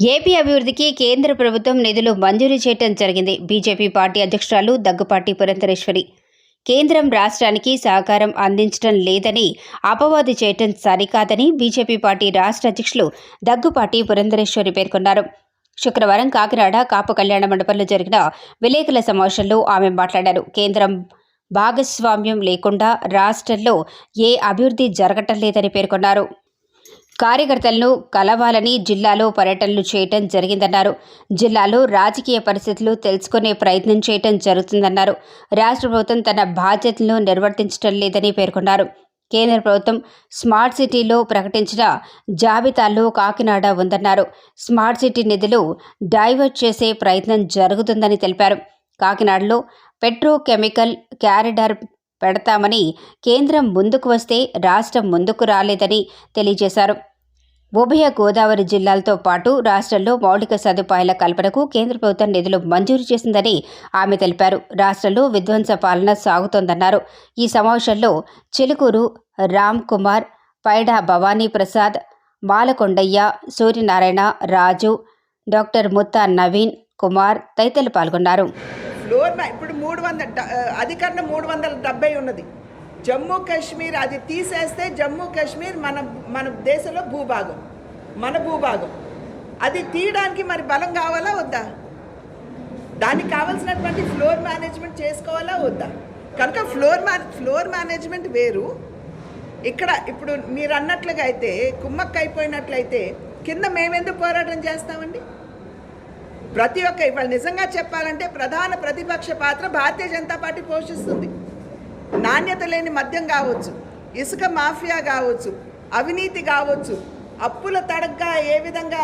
AP అభివృద్ధికి కేంద్ర ప్రభుత్వం నిధులు మంజూరు చేయటం జరిగింది. బీజేపీ పార్టీ అధ్యక్షురాలు దగ్గుపాటి పురంధరేశ్వరి. కేంద్రం రాష్ట్రానికి సహకారం అందించడం లేదని అపవాదు చేయటం సరికాదని బీజేపీ పార్టీ రాష్ట్ర అధ్యక్షులు దగ్గుపాటి పురంధరేశ్వరి పేర్కొన్నారు. శుక్రవారం కాకినాడ కాపు కళ్యాణ మండపంలో జరిగిన విలేకరుల సమావేశంలో ఆమె మాట్లాడారు. కేంద్రం భాగస్వామ్యం లేకుండా రాష్ట్రంలో ఏ అభివృద్ధి జరగటం లేదని పేర్కొన్నారు. కార్యకర్తలను కలవాలని జిల్లాలో పర్యటనలు చేయటం జరిగిందన్నారు. జిల్లాలో రాజకీయ పరిస్థితులు తెలుసుకునే ప్రయత్నం చేయటం జరుగుతుందన్నారు. రాష్ట్ర ప్రభుత్వం తన బాధ్యతలను నిర్వర్తించడం లేదని పేర్కొన్నారు. కేంద్ర ప్రభుత్వం స్మార్ట్ సిటీలో ప్రకటించిన జాబితాలో కాకినాడ ఉందన్నారు. స్మార్ట్ సిటీ నిధులు డైవర్ట్ చేసే ప్రయత్నం జరుగుతుందని తెలిపారు. కాకినాడలో పెట్రోకెమికల్ క్యారిడార్ పెడతామని కేంద్రం ముందుకు వస్తే రాష్ట్రం ముందుకు రాలేదని తెలియజేశారు. ఉభయ గోదావరి జిల్లాలతో పాటు రాష్ట్రంలో మౌలిక సదుపాయాల కల్పనకు కేంద్ర ప్రభుత్వం నిధులు మంజూరు చేసిందని ఆమె తెలిపారు. రాష్ట్రంలో విధ్వంస పాలన సాగుతోందన్నారు. ఈ సమావేశంలో చిలుకూరు రామ్ కుమార్ పైడా భవానీ ప్రసాద్ మాలకొండయ్య సూర్యనారాయణ రాజు డాక్టర్ ముత్తా నవీన్ కుమార్ తదితరులు పాల్గొన్నారు. ఫ్లోర్ మ్యాట్ ఇప్పుడు మూడు వందల అధికరణ మూడు వందల డెబ్బై ఉన్నది. జమ్మూ కాశ్మీర్ అది తీసేస్తే జమ్మూ కాశ్మీర్ మన మన దేశంలో భూభాగం మన భూభాగం. అది తీయడానికి మరి బలం కావాలా వద్దా? దానికి కావాల్సినటువంటి ఫ్లోర్ మేనేజ్మెంట్ చేసుకోవాలా వద్దా? కనుక ఫ్లోర్ మా ఫ్లోర్ మేనేజ్మెంట్ వేరు. ఇక్కడ ఇప్పుడు మీరు అన్నట్లుగా అయితే కుమ్మక్క అయిపోయినట్లయితే కింద మేమెందుకు పోరాటం చేస్తామండి? ప్రతి ఒక్క ఇవాళ నిజంగా చెప్పాలంటే ప్రధాన ప్రతిపక్ష పాత్ర భారతీయ జనతా పార్టీ పోషిస్తుంది. నాణ్యత లేని మద్యం కావచ్చు ఇసుక మాఫియా కావచ్చు అవినీతి కావచ్చు అప్పుల తడగ్గా ఏ విధంగా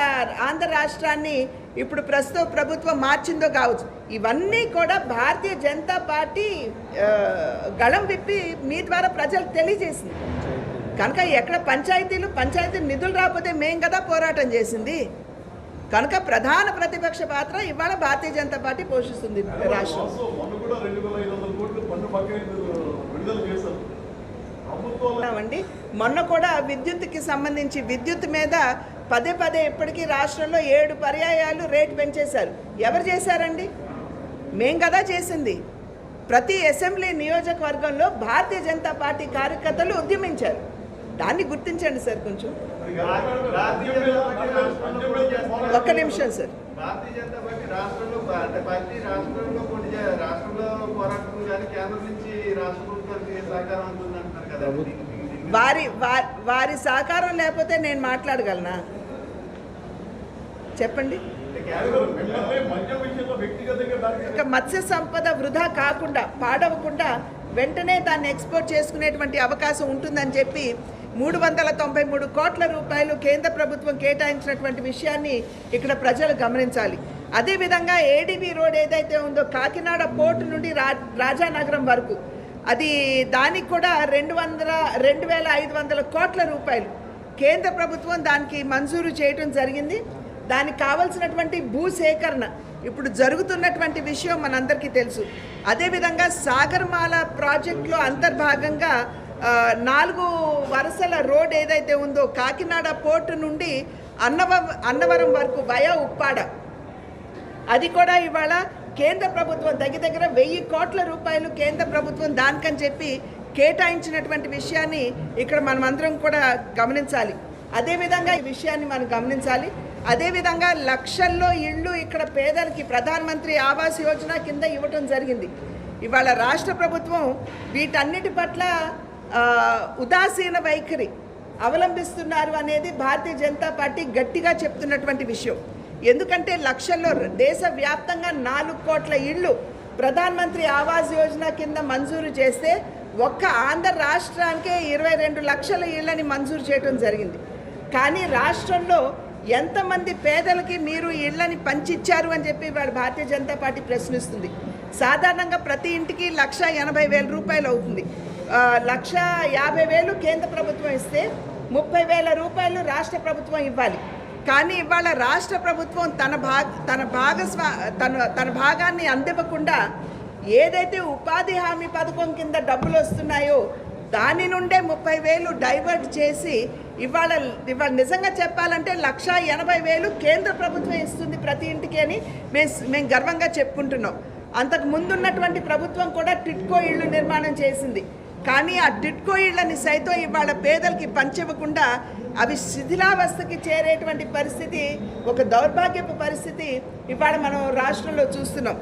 ఆంధ్ర రాష్ట్రాన్ని ఇప్పుడు ప్రస్తుత ప్రభుత్వం మార్చిందో కావచ్చు ఇవన్నీ కూడా భారతీయ జనతా పార్టీ గళం విప్పి మీ ద్వారా ప్రజలకు తెలియజేసింది. కనుక ఎక్కడ పంచాయతీలు పంచాయతీ నిధులు రాకపోతే మేం కదా పోరాటం చేసింది. కనుక ప్రధాన ప్రతిపక్ష పాత్ర ఇవాళ భారతీయ జనతా పార్టీ పోషిస్తుంది రాష్ట్రం. అండి మొన్న కూడా విద్యుత్కి సంబంధించి విద్యుత్ మీద పదే పదే ఇప్పటికీ రాష్ట్రంలో ఏడు పర్యాయాలు రేటు పెంచేశారు. ఎవరు చేశారండి? మేం కదా చేసింది. ప్రతి అసెంబ్లీ నియోజకవర్గంలో భారతీయ జనతా పార్టీ కార్యకర్తలు ఉద్యమించారు. దాన్ని గుర్తించండి సార్ కొంచెం. ఒక్క నిమిషం సార్. వారి వారి సహకారం లేకపోతే నేను మాట్లాడగలనా? చెప్పండి. ఇక మత్స్య సంపద వృధా కాకుండా పాడవకుండా వెంటనే దాన్ని ఎక్స్పోర్ట్ చేసుకునేటువంటి అవకాశం ఉంటుందని చెప్పి మూడు వందల తొంభై మూడు కోట్ల రూపాయలు కేంద్ర ప్రభుత్వం కేటాయించినటువంటి విషయాన్ని ఇక్కడ ప్రజలు గమనించాలి. అదేవిధంగా ఏడీబీ రోడ్ ఏదైతే ఉందో కాకినాడ పోర్టు నుండి రా రాజానగరం వరకు అది దానికి కూడా రెండు వందల రెండు వేల ఐదు వందల కోట్ల రూపాయలు కేంద్ర ప్రభుత్వం దానికి మంజూరు చేయటం జరిగింది. దానికి కావలసినటువంటి భూసేకరణ ఇప్పుడు జరుగుతున్నటువంటి విషయం మనందరికీ తెలుసు. అదేవిధంగా సాగర్మాల ప్రాజెక్టులో అంతర్భాగంగా నాలుగు వరుసల రోడ్ ఏదైతే ఉందో కాకినాడ పోర్టు నుండి అన్నవ అన్నవరం వరకు వయా ఉప్పాడ. అది కూడా ఇవాళ కేంద్ర ప్రభుత్వం దగ్గర దగ్గర వెయ్యి కోట్ల రూపాయలు కేంద్ర ప్రభుత్వం దానికని చెప్పి కేటాయించినటువంటి విషయాన్ని ఇక్కడ మనమందరం కూడా గమనించాలి. అదేవిధంగా ఈ విషయాన్ని మనం గమనించాలి. అదేవిధంగా లక్షల్లో ఇళ్ళు ఇక్కడ పేదలకి ప్రధానమంత్రి ఆవాస్ యోజన కింద ఇవ్వటం జరిగింది. ఇవాళ రాష్ట్ర ప్రభుత్వం వీటన్నిటి పట్ల ఉదాసీన వైఖరి అవలంబిస్తున్నారు అనేది భారతీయ జనతా పార్టీ గట్టిగా చెప్తున్నటువంటి విషయం. ఎందుకంటే లక్షల్లో దేశవ్యాప్తంగా నాలుగు కోట్ల ఇళ్ళు ప్రధానమంత్రి ఆవాస్ యోజన కింద మంజూరు చేస్తే ఒక్క ఆంధ్ర రాష్ట్రానికే ఇరవై రెండు లక్షల ఇళ్ళని మంజూరు చేయడం జరిగింది. కానీ రాష్ట్రంలో ఎంతమంది పేదలకి మీరు ఇళ్ళని పంచిచ్చారు అని చెప్పి వాడు భారతీయ జనతా పార్టీ ప్రశ్నిస్తుంది. సాధారణంగా ప్రతి ఇంటికి లక్ష ఎనభై వేల రూపాయలు అవుతుంది. లక్ష యాభై వేలు కేంద్ర ప్రభుత్వం ఇస్తే ముప్పై వేల రూపాయలు రాష్ట్ర ప్రభుత్వం ఇవ్వాలి. కానీ ఇవాళ రాష్ట్ర ప్రభుత్వం తన భాగ తన భాగస్వా తన తన భాగాన్ని అందివ్వకుండా ఏదైతే ఉపాధి హామీ పథకం కింద డబ్బులు వస్తున్నాయో దాని నుండే ముప్పై వేలు డైవర్ట్ చేసి ఇవాళ ఇవాళ నిజంగా చెప్పాలంటే లక్ష ఎనభై వేలు కేంద్ర ప్రభుత్వం ఇస్తుంది ప్రతి ఇంటికి అని మేము మేము గర్వంగా చెప్పుకుంటున్నాం. అంతకు ముందున్నటువంటి ప్రభుత్వం కూడా టిట్కో ఇళ్ళు నిర్మాణం చేసింది. కానీ ఆ టిట్కో ఇళ్ళని సైతం ఇవాళ పేదలకి పంచివ్వకుండా అవి శిథిలావస్థకి చేరేటువంటి పరిస్థితి ఒక దౌర్భాగ్యపు పరిస్థితి ఇవాళ మనం రాష్ట్రంలో చూస్తున్నాం.